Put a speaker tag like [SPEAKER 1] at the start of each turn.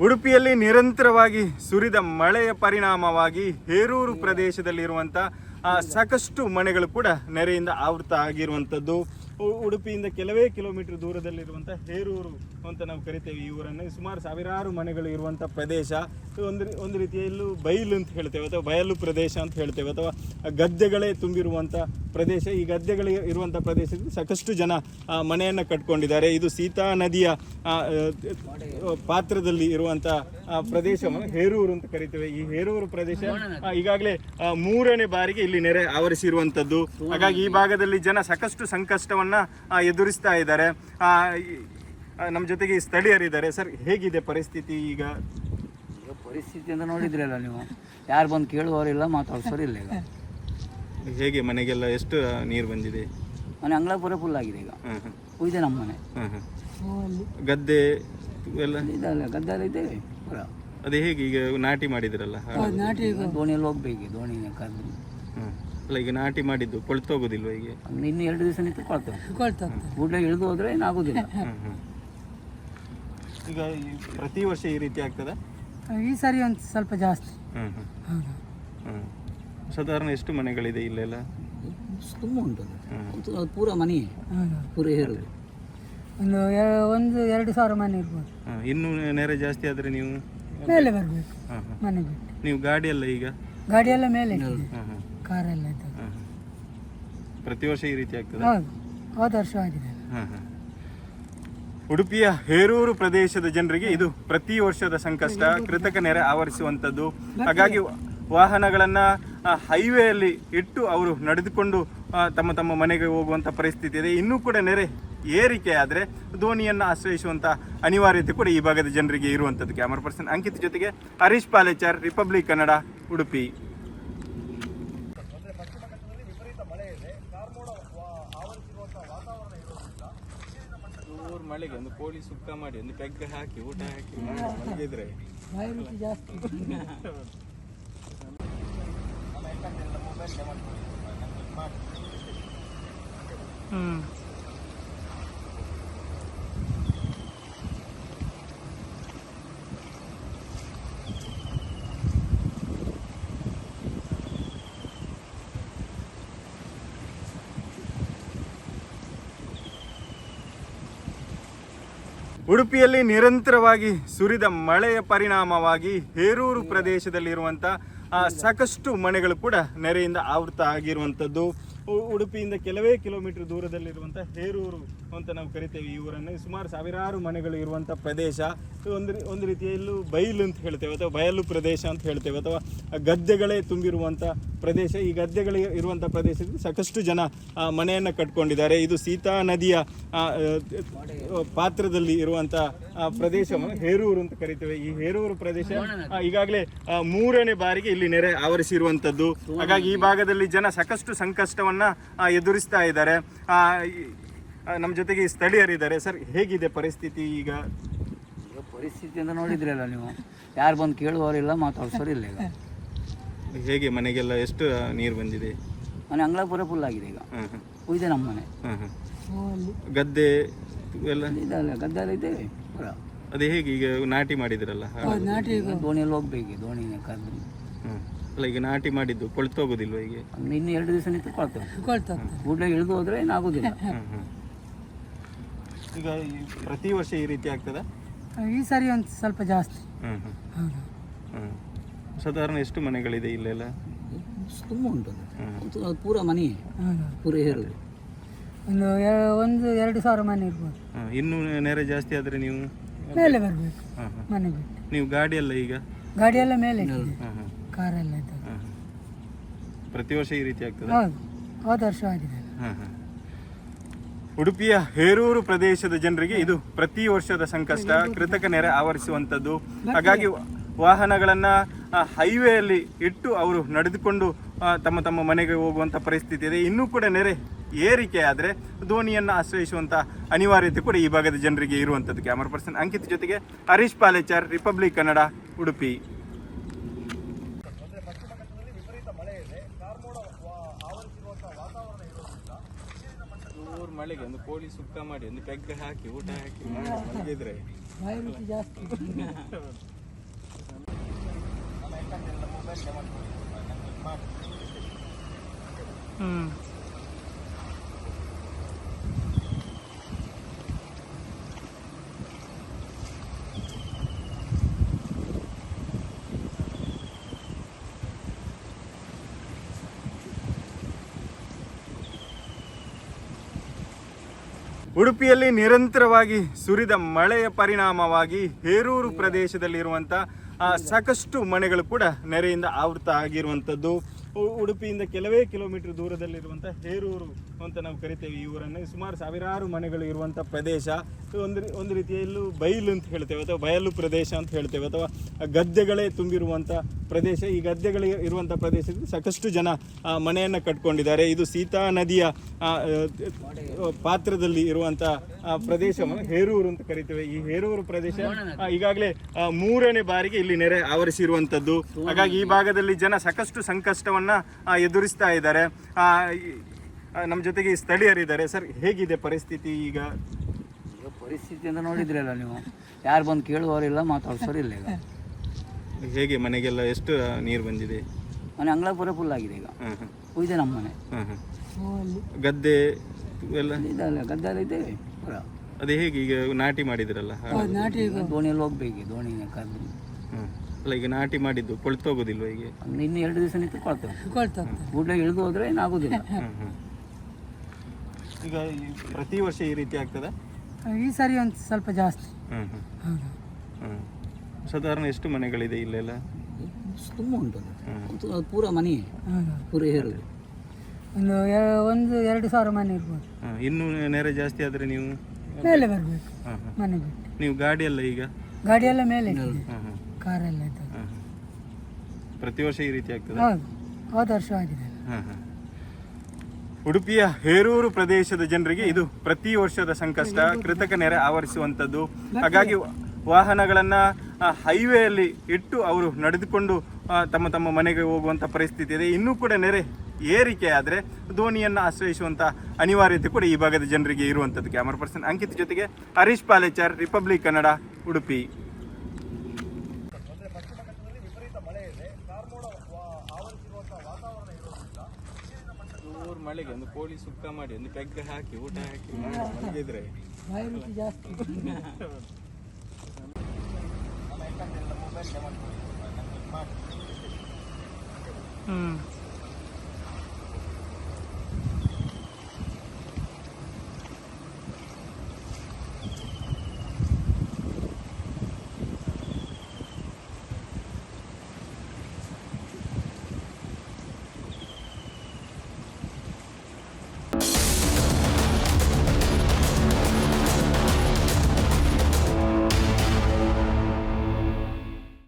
[SPEAKER 1] ಉಡುಪಿಯಲ್ಲಿ ನಿರಂತರವಾಗಿ ಸುರಿದ ಮಳೆಯ ಪರಿಣಾಮವಾಗಿ ಹೇರೂರು ಪ್ರದೇಶದಲ್ಲಿರುವಂಥ ಸಾಕಷ್ಟು ಮನೆಗಳು ಕೂಡ ನೆರೆಯಿಂದ ಆವೃತ ಆಗಿರುವಂಥದ್ದು ಉಡುಪಿಯಿಂದ ಕೆಲವೇ ಕಿಲೋಮೀಟರ್ ದೂರದಲ್ಲಿರುವಂಥ ಹೇರೂರು ಅಂತ ನಾವು ಕರಿತೇವೆ ಈ ಊರನ್ನು. ಸುಮಾರು ಸಾವಿರಾರು ಮನೆಗಳು ಇರುವಂಥ ಪ್ರದೇಶ. ಒಂದು ಒಂದು ರೀತಿಯಲ್ಲೂ ಬಯಲು ಅಂತ ಹೇಳ್ತೇವೆ, ಅಥವಾ ಬಯಲು ಪ್ರದೇಶ ಅಂತ ಹೇಳ್ತೇವೆ, ಅಥವಾ ಗದ್ದೆಗಳೇ ತುಂಬಿರುವಂಥ ಪ್ರದೇಶ. ಈ ಗದ್ದೆಗಳು ಇರುವಂಥ ಪ್ರದೇಶದಲ್ಲಿ ಸಾಕಷ್ಟು ಜನ ಮನೆಯನ್ನು ಕಟ್ಕೊಂಡಿದ್ದಾರೆ. ಇದು ಸೀತಾ ನದಿಯ ಪಾತ್ರದಲ್ಲಿ ಇರುವಂಥ ಪ್ರದೇಶವನ್ನು ಹೇರೂರು ಅಂತ ಕರಿತೇವೆ. ಈ ಹೇರೂರು ಪ್ರದೇಶ ಈಗಾಗಲೇ ಮೂರನೇ ಬಾರಿಗೆ ಇಲ್ಲಿ ನೆರೆ ಆವರಿಸಿರುವಂಥದ್ದು. ಹಾಗಾಗಿ ಈ ಭಾಗದಲ್ಲಿ ಜನ ಸಾಕಷ್ಟು ಸಂಕಷ್ಟವನ್ನು ಎದುರಿಸ್ತಾ ಇದ್ದಾರೆ. ನಮ್ಮ ಜೊತೆಗೆ ಸ್ಥಳೀಯರು ಸ್ಥಳೀಯರಿದ್ದಾರೆ. ಸರ್ ಹೇಗಿದೆ ಪರಿಸ್ಥಿತಿ ಈಗ?
[SPEAKER 2] ಈಗ ಪರಿಸ್ಥಿತಿ ಅಂತ ನೋಡಿದ್ರಲ್ಲ ನೀವು. ಯಾರು ಬಂದು ಕೇಳುವವರಿಲ್ಲ ಮಾತಾಡ್ಸೋರಿಲ್ಲ ಈಗ.
[SPEAKER 1] ಹೇಗೆ ಮನೆಗೆಲ್ಲ ಎಷ್ಟು ನೀರು ಬಂದಿದೆ?
[SPEAKER 2] ಮನೆ ಅಂಗಳ ಪೂರ ಫುಲ್ ಆಗಿದೆ ಈಗ. ಉಳಿದೆ ನಮ್ಮ ಮನೆ.
[SPEAKER 1] ಗದ್ದೆ ಎಲ್ಲ?
[SPEAKER 2] ಇದಲ್ಲ ಗದ್ದೆಲ್ಲ ಇದ್ದೇವೆ ಪೂರ.
[SPEAKER 1] ಅದೇ ಹೇಗೆ ಈಗ ನಾಟಿ ಮಾಡಿದ್ರಲ್ಲ?
[SPEAKER 2] ಈಗ. ದೋಣಿಯಲ್ಲಿ ಹೋಗ್ಬೇಕು ದೋಣಿ ಕರೆದು.
[SPEAKER 1] ಹಾಂ ಅಲ್ಲ ಈಗ ನಾಟಿ ಮಾಡಿದ್ದು ಕೊಳ್ತೋಗೋದಿಲ್ವ ಈಗ?
[SPEAKER 2] ಇನ್ನು ಎರಡು ದಿವಸ ನಿಂತು ಕೊಳ್ತೇವೆ. ಗುಡ್ಡ ಇಳಿದು ಹೋದ್ರೆ ಏನಾಗೋದಿಲ್ಲ
[SPEAKER 1] ಈಗ ಈ ಪ್ರತಿ ವರ್ಷ ಈ ರೀತಿ ಆಗ್ತದ?
[SPEAKER 3] ಈ ಸಾರಿ ಒಂದು ಸ್ವಲ್ಪ ಜಾಸ್ತಿ.
[SPEAKER 1] ಹಾಂ ಹಾಂ
[SPEAKER 3] ಹೌದು.
[SPEAKER 1] ಹಾಂ ಸಾಧಾರಣ ಎಷ್ಟು ಮನೆಗಳಿದೆ ಇಲ್ಲೆಲ್ಲ?
[SPEAKER 2] ತುಂಬ ಉಂಟು ಅದು.
[SPEAKER 1] ಹ್ಮ್.
[SPEAKER 2] ಅದು ಅದು ಪೂರ ಮನೆ.
[SPEAKER 3] ಹೌದು.
[SPEAKER 2] ಪೂರ ಹೇರುದು
[SPEAKER 3] ಒಂದು ಎ- ಒಂದು ಎರಡು ಸಾವಿರ ಮನೆ ಇರ್ಬೋದು.
[SPEAKER 1] ಹಾಂ ಇನ್ನೂ ನೆರೆ ಜಾಸ್ತಿ ಆದರೆ ನೀವು?
[SPEAKER 3] ಮೇಲೆ ಬರಬೇಕು.
[SPEAKER 1] ಹಾಂ ಹಾಂ.
[SPEAKER 3] ಮನೆ ಬಿಟ್ಟು.
[SPEAKER 1] ನೀವು ಗಾಡಿ ಎಲ್ಲ ಈಗ?
[SPEAKER 3] ಗಾಡಿ ಎಲ್ಲ ಮೇಲೆ. ಇಟ್ಟಿದೆ
[SPEAKER 1] ಹಾಂ ಹಾಂ.
[SPEAKER 3] ಕಾರೆಲ್ಲ ಇದ್ದದ್ದು.
[SPEAKER 1] ಹಾಂ ಹಾಂ. ಪ್ರತಿ ವರ್ಷ ಈ ರೀತಿ ಆಗ್ತದೆ?
[SPEAKER 3] ಹೌದು. ಹೋದ ವರ್ಷ ಆಗಿದೆ.
[SPEAKER 1] ಹಾಂ ಹಾಂ. ಉಡುಪಿಯ ಹೇರೂರು ಪ್ರದೇಶದ ಜನರಿಗೆ ಇದು ಪ್ರತಿ ವರ್ಷದ ಸಂಕಷ್ಟ, ಕೃತಕ ನೆರೆ ಆವರಿಸುವಂಥದ್ದು. ಹಾಗಾಗಿ ವಾಹನಗಳನ್ನು ಹೈವೇಯಲ್ಲಿ ಇಟ್ಟು ಅವರು ನಡೆದುಕೊಂಡು ತಮ್ಮ ತಮ್ಮ ಮನೆಗೆ ಹೋಗುವಂಥ ಪರಿಸ್ಥಿತಿ ಇದೆ. ಇನ್ನೂ ಕೂಡ ನೆರೆ ಏರಿಕೆ ಆದರೆ ದೋಣಿಯನ್ನು ಆಶ್ರಯಿಸುವಂಥ ಅನಿವಾರ್ಯತೆ ಕೂಡ ಈ ಭಾಗದ ಜನರಿಗೆ ಇರುವಂಥದ್ದು. ಕ್ಯಾಮರಾ ಪರ್ಸನ್ ಅಂಕಿತ್ ಜೊತೆಗೆ ಹರೀಶ್ ಪಾಲೇಚಾರ್ ರಿಪಬ್ಲಿಕ್ ಕನ್ನಡ ಉಡುಪಿ ಮಳೆಗೆ ಒಂದು ಕೋಳಿ ಸುಕ್ಕ ಮಾಡಿ ಒಂದು ಪೆಗ್ಗ ಹಾಕಿ ಊಟ ಹಾಕಿ ಮಲಗಿದ್ರೆ.
[SPEAKER 3] ಜಾಸ್ತಿ.
[SPEAKER 1] ಉಡುಪಿಯಲ್ಲಿ ನಿರಂತರವಾಗಿ ಸುರಿದ ಮಳೆಯ ಪರಿಣಾಮವಾಗಿ ಹೇರೂರು ಪ್ರದೇಶದಲ್ಲಿರುವಂಥ ಸಾಕಷ್ಟು ಮನೆಗಳು ಕೂಡ ನೆರೆಯಿಂದ ಆವೃತ ಆಗಿರುವಂಥದ್ದು ಉಡುಪಿಯಿಂದ ಕೆಲವೇ ಕಿಲೋಮೀಟರ್ ದೂರದಲ್ಲಿರುವಂಥ ಹೇರೂರು ಅಂತ ನಾವು ಕರಿತೇವೆ ಈ ಊರನ್ನು. ಸುಮಾರು ಸಾವಿರಾರು ಮನೆಗಳು ಇರುವಂಥ ಪ್ರದೇಶ. ಒಂದು ಒಂದು ರೀತಿಯಲ್ಲೂ ಬಯಲು ಅಂತ ಹೇಳ್ತೇವೆ ಅಥವಾ ಬಯಲು ಪ್ರದೇಶ ಅಂತ ಹೇಳ್ತೇವೆ ಅಥವಾ ಗದ್ದೆಗಳೇ ತುಂಬಿರುವಂಥ ಪ್ರದೇಶ. ಈ ಗದ್ದೆಗಳಿಗೆ ಇರುವಂಥ ಪ್ರದೇಶದಲ್ಲಿ ಸಾಕಷ್ಟು ಜನ ಮನೆಯನ್ನು ಕಟ್ಕೊಂಡಿದ್ದಾರೆ. ಇದು ಸೀತಾ ನದಿಯ ಪಾತ್ರದಲ್ಲಿ ಇರುವಂಥ ಪ್ರದೇಶವನ್ನು ಹೇರೂರು ಅಂತ ಕರಿತೇವೆ. ಈ ಹೇರೂರು ಪ್ರದೇಶ ಈಗಾಗಲೇ ಮೂರನೇ ಬಾರಿಗೆ ಇಲ್ಲಿ ನೆರೆ ಆವರಿಸಿರುವಂಥದ್ದು. ಹಾಗಾಗಿ ಈ ಭಾಗದಲ್ಲಿ ಜನ ಸಾಕಷ್ಟು ಸಂಕಷ್ಟವನ್ನು ಎದುರಿಸ್ತಾ ಇದ್ದಾರೆ. ನಮ್ಮ ಜೊತೆಗೆ ಸ್ಥಳೀಯರಿದ್ದಾರೆ. ಸರ್ ಹೇಗಿದೆ ಪರಿಸ್ಥಿತಿ ಈಗ?
[SPEAKER 2] ಈಗ ಪರಿಸ್ಥಿತಿ ಅಂತ ನೋಡಿದ್ರಲ್ಲ ನೀವು. ಯಾರು ಬಂದು ಕೇಳುವವರಿಲ್ಲ ಮಾತಾಡ್ಸೋರಿಲ್ಲ ಈಗ.
[SPEAKER 1] ಹೇಗೆ ಮನೆಗೆಲ್ಲ ಎಷ್ಟು ನೀರು ಬಂದಿದೆ?
[SPEAKER 2] ಮನೆ ಅಂಗಳ ಪೂರ ಫುಲ್ ಆಗಿದೆ ಈಗ. ಉಳಿದೆ ನಮ್ಮ ಮನೆ.
[SPEAKER 1] ಗದ್ದೆ ಎಲ್ಲ?
[SPEAKER 2] ಇದಲ್ಲ ಗದ್ದೆಲ್ಲ ಇದ್ದೇವೆ. ಪೂರ.
[SPEAKER 1] ಅದೇ ಹೇಗೆ ಈಗ ನಾಟಿ ಮಾಡಿದ್ರಲ್ಲ?
[SPEAKER 3] ನಾಟಿ
[SPEAKER 2] ಈಗ. ದೋಣಿಯಲ್ಲಿ ಹೋಗ್ಬೇಕು ದೋಣಿ ಕರೆದು.
[SPEAKER 1] ಅಲ್ಲ ಈಗ ನಾಟಿ ಮಾಡಿದ್ದು ಕೊಳ್ತೋಗೋದಿಲ್ವ ಈಗ
[SPEAKER 2] ಇನ್ನು ಎರಡು ದಿವಸ ನಿಂತು ಕೊಳ್ತೇವೆ ಕೂಡಲೇ ಇಳಿದು ಹೋದ್ರೆ ಏನಾಗೋದಿಲ್ಲ.
[SPEAKER 1] ಈಗ ಈ ಪ್ರತಿ ವರ್ಷ ಈ ರೀತಿ ಆಗ್ತದ?
[SPEAKER 3] ಈ ಸಾರಿ ಒಂದು ಸ್ವಲ್ಪ ಜಾಸ್ತಿ.
[SPEAKER 1] ಹ್ಮ್ ಹ್ಮ್.
[SPEAKER 3] ಹೌದು.
[SPEAKER 1] ಹ್ಮ್. ಸಾಧಾರಣ ಎಷ್ಟು ಮನೆಗಳಿದೆ ಇಲ್ಲೆಲ್ಲ?
[SPEAKER 2] ತುಂಬ ಉಂಟು ಅದು.
[SPEAKER 1] ಹ್ಮ್.
[SPEAKER 2] ಅದು ಅದು ಪೂರ ಮನೆ.
[SPEAKER 3] ಹೌದು.
[SPEAKER 2] ಪೂರ ಹೇರುದು.
[SPEAKER 3] ಒಂದು ಎ- ಒಂದು ಎರಡು ಸಾವಿರ ಮನೆ ಇರ್ಬೋದು.
[SPEAKER 1] ಹ್ಮ್. ಇನ್ನೂ ನೆರೆ ಜಾಸ್ತಿ ಆದರೆ ನೀವು?
[SPEAKER 3] ಮೇಲೆ ಬರಬೇಕು.
[SPEAKER 1] ಹಾಂ ಹಾಂ
[SPEAKER 3] ಮನೆ ಬಿಟ್ಟು.
[SPEAKER 1] ನೀವು ಗಾಡಿ ಎಲ್ಲ ಈಗ?
[SPEAKER 3] ಗಾಡಿ ಎಲ್ಲ ಮೇಲೆ ಇಟ್ಟಿದೆ
[SPEAKER 1] ಹಾಂ ಹಾಂ
[SPEAKER 3] ಕಾರೆಲ್ಲ ಇದ್ದದ್ದು.
[SPEAKER 1] ಪ್ರತಿ ವರ್ಷ ಈ ರೀತಿ ಆಗ್ತದೆ?
[SPEAKER 3] ಹೌದು. ಹೋದ ವರ್ಷ ಆಗಿದೆ.
[SPEAKER 1] ಹಾಂ ಹಾಂ ಉಡುಪಿಯ ಹೇರೂರು ಪ್ರದೇಶದ ಜನರಿಗೆ ಇದು ಪ್ರತಿ ವರ್ಷದ ಸಂಕಷ್ಟ, ಕೃತಕ ನೆರೆ ಆವರಿಸುವಂಥದ್ದು. ಹಾಗಾಗಿ ವಾಹನಗಳನ್ನು ಹೈವೇಯಲ್ಲಿ ಇಟ್ಟು ಅವರು ನಡೆದುಕೊಂಡು ತಮ್ಮ ತಮ್ಮ ಮನೆಗೆ ಹೋಗುವಂಥ ಪರಿಸ್ಥಿತಿ ಇದೆ. ಇನ್ನೂ ಕೂಡ ನೆರೆ ಏರಿಕೆ ಆದರೆ ದೋಣಿಯನ್ನು ಆಶ್ರಯಿಸುವಂಥ ಅನಿವಾರ್ಯತೆ ಕೂಡ ಈ ಭಾಗದ ಜನರಿಗೆ ಇರುವಂಥದ್ದು. ಕ್ಯಾಮರಾ ಪರ್ಸನ್ ಅಂಕಿತ್ ಜೊತೆಗೆ ಹರೀಶ್ ಪಾಲೇಚಾರ್ ರಿಪಬ್ಲಿಕ್ ಕನ್ನಡ ಉಡುಪಿ ಮಳೆಗೆ ಒಂದು ಕೋಳಿ ಸುಕ್ಕ ಮಾಡಿ ಒಂದು ಪೆಗ್ ಹಾಕಿ ಊಟ ಹಾಕಿ ಮಲಗಿದ್ರೆ.
[SPEAKER 3] ಜಾಸ್ತಿ.
[SPEAKER 1] ಉಡುಪಿಯಲ್ಲಿ ನಿರಂತರವಾಗಿ ಸುರಿದ ಮಳೆಯ ಪರಿಣಾಮವಾಗಿ ಹೇರೂರು ಪ್ರದೇಶದಲ್ಲಿರುವಂಥ ಸಾಕಷ್ಟು ಮನೆಗಳು ಕೂಡ ನೆರೆಯಿಂದ ಆವೃತ ಆಗಿರುವಂಥದ್ದು ಉಡುಪಿಯಿಂದ ಕೆಲವೇ ಕಿಲೋಮೀಟರ್ ದೂರದಲ್ಲಿರುವಂಥ ಹೇರೂರು ಅಂತ ನಾವು ಕರಿತೇವೆ ಈ ಊರನ್ನು. ಸುಮಾರು ಸಾವಿರಾರು ಮನೆಗಳು ಇರುವಂಥ ಪ್ರದೇಶ. ಒಂದು ಒಂದು ರೀತಿಯಲ್ಲೂ ಬಯಲು ಅಂತ ಹೇಳ್ತೇವೆ ಅಥವಾ ಬಯಲು ಪ್ರದೇಶ ಅಂತ ಹೇಳ್ತೇವೆ ಅಥವಾ ಗದ್ದೆಗಳೇ ತುಂಬಿರುವಂಥ ಪ್ರದೇಶ. ಈ ಗದ್ದೆಗಳಿಗೆ ಇರುವಂಥ ಪ್ರದೇಶದಲ್ಲಿ ಸಾಕಷ್ಟು ಜನ ಮನೆಯನ್ನು ಕಟ್ಕೊಂಡಿದ್ದಾರೆ. ಇದು ಸೀತಾ ನದಿಯ ಪಾತ್ರದಲ್ಲಿ ಇರುವಂಥ ಪ್ರದೇಶವನ್ನು ಹೇರೂರು ಅಂತ ಕರಿತೇವೆ. ಈ ಹೇರೂರು ಪ್ರದೇಶ ಈಗಾಗಲೇ ಮೂರನೇ ಬಾರಿಗೆ ಇಲ್ಲಿ ನೆರೆ ಆವರಿಸಿರುವಂಥದ್ದು. ಹಾಗಾಗಿ ಈ ಭಾಗದಲ್ಲಿ ಜನ ಸಾಕಷ್ಟು ಸಂಕಷ್ಟವನ್ನು ಎದುರಿಸ್ತಾ ಇದ್ದಾರೆ. ನಮ್ಮ ಜೊತೆಗೆ ಸ್ಥಳೀಯರಿದ್ದಾರೆ. ಸರ್ ಹೇಗಿದೆ ಪರಿಸ್ಥಿತಿ ಈಗ?
[SPEAKER 2] ಈಗ ಪರಿಸ್ಥಿತಿಯಿಂದ ನೋಡಿದ್ರಲ್ಲ ನೀವು. ಯಾರು ಬಂದು ಕೇಳುವವರಿಲ್ಲ ಮಾತಾಡ್ಸೋರಿಲ್ಲ ಈಗ.
[SPEAKER 1] ಹೇಗೆ ಮನೆಗೆಲ್ಲ ಎಷ್ಟು ನೀರು ಬಂದಿದೆ?
[SPEAKER 2] ಮನೆ ಅಂಗಳ ಪೂರ ಫುಲ್ ಆಗಿದೆ ಈಗ.
[SPEAKER 1] ಹಾಂ ಹಾಂ
[SPEAKER 2] ಉಳಿದೆ ನಮ್ಮ ಮನೆ.
[SPEAKER 1] ಹಾಂ ಹಾಂ
[SPEAKER 3] ಅಲ್ಲಿ.
[SPEAKER 1] ಗದ್ದೆ ಎಲ್ಲ?
[SPEAKER 2] ಇದಲ್ಲ ಗದ್ದೆಲ್ಲ ಇದ್ದೇವೆ. ಪೂರ.
[SPEAKER 1] ಅದೇ ಹೇಗೆ ಈಗ ನಾಟಿ ಮಾಡಿದ್ರಲ್ಲ?
[SPEAKER 2] ಈಗ ದೋಣಿಯಲ್ಲಿ ಹೋಗ್ಬೇಕು ದೋಣಿ ಕರೆದು.
[SPEAKER 1] ಅಲ್ಲ ಈಗ ನಾಟಿ ಮಾಡಿದ್ದು ಕೊಳ್ತೋಗೋದಿಲ್ವ ಈಗ
[SPEAKER 2] ಇನ್ನು ಎರಡು ದಿವಸ ನಿಂತು ಕೊಳ್ತೇವೆ ಕೂಡಲೇ ಇಳಿದು ಹೋದ್ರೆ ಏನಾಗೋದಿಲ್ಲ.
[SPEAKER 1] ಈಗ ಈ ಪ್ರತಿ ವರ್ಷ ಈ ರೀತಿ ಆಗ್ತದೆ?
[SPEAKER 3] ಈ ಸರಿ ಒಂದು ಸ್ವಲ್ಪ ಜಾಸ್ತಿ.
[SPEAKER 1] ಹ್ಮ್ ಹ್ಮ್.
[SPEAKER 3] ಹೌದು.
[SPEAKER 1] ಹ್ಮ್. ಸಾಧಾರಣ ಎಷ್ಟು ಮನೆಗಳಿದೆ ಇಲ್ಲೆಲ್ಲ?
[SPEAKER 2] ತುಂಬ ಉಂಟು ಅದು. ಪೂರ ಮನೆ.
[SPEAKER 3] ಹೌದು.
[SPEAKER 2] ಪೂರ ಹೇರುದು
[SPEAKER 3] ಒಂದು ಎ- ಒಂದು ಎರಡು ಸಾವಿರ ಮನೆ ಇರ್ಬೋದು.
[SPEAKER 1] ಇನ್ನು ನೆರೆ ಜಾಸ್ತಿ ಆದ್ರೆ ನೀವು?
[SPEAKER 3] ಮೇಲೆ ಬರಬೇಕು.
[SPEAKER 1] ಹ್ಮ್, ಹ್ಮ್.
[SPEAKER 3] ಮನೆ ಬಿಟ್ಟು.
[SPEAKER 1] ನೀವು ಗಾಡಿ ಎಲ್ಲ ಈಗ?
[SPEAKER 3] ಗಾಡಿ ಎಲ್ಲ ಮೇಲೆ ಇದೆ.
[SPEAKER 1] ಹ್ಮ್, ಹ್ಮ್.
[SPEAKER 3] ಕಾರೆಲ್ಲ.
[SPEAKER 1] ಪ್ರತಿ ವರ್ಷ ಈ ರೀತಿ ಆಗ್ತದೆ?
[SPEAKER 3] ಹೌದು. ಹೋದ ವರ್ಷ ಆಗಿದೆ.
[SPEAKER 1] ಹಾಂ ಹ್ಮ್. ಉಡುಪಿಯ ಹೇರೂರು ಪ್ರದೇಶದ ಜನರಿಗೆ ಇದು ಪ್ರತಿ ವರ್ಷದ ಸಂಕಷ್ಟ. ಕೃತಕ ನೆರೆ ಆವರಿಸುವಂಥದ್ದು. ಹಾಗಾಗಿ ವಾಹನಗಳನ್ನ ಹೈವೇಯಲ್ಲಿ ಇಟ್ಟು ಅವರು ನಡೆದುಕೊಂಡು ತಮ್ಮ ತಮ್ಮ ಮನೆಗೆ ಹೋಗುವಂಥ ಪರಿಸ್ಥಿತಿ ಇದೆ. ಇನ್ನೂ ಕೂಡ ನೆರೆ ಏರಿಕೆ ಆದರೆ ಧೋನಿಯನ್ನು ಆಶ್ರಯಿಸುವಂಥ ಅನಿವಾರ್ಯತೆ ಕೂಡ ಈ ಭಾಗದ ಜನರಿಗೆ ಇರುವಂಥದ್ದು. ಕ್ಯಾಮರಾ ಪರ್ಸನ್ ಅಂಕಿತ್ ಜೊತೆಗೆ ಹರೀಶ್ ಪಾಲೇಚಾರ್ ರಿಪಬ್ಲಿಕ್ ಕನ್ನಡ ಉಡುಪಿ ಮಳೆಗೆ ಒಂದು ಕೋಳಿ ಸುಕ್ಕ ಮಾಡಿ ಒಂದು ಪೆಗ್ ಹಾಕಿ ಊಟ ಹಾಕಿ ಮಲಗಿದ್ರೆ.
[SPEAKER 3] ಜಾಸ್ತಿ.
[SPEAKER 1] ಹ್ಮ್.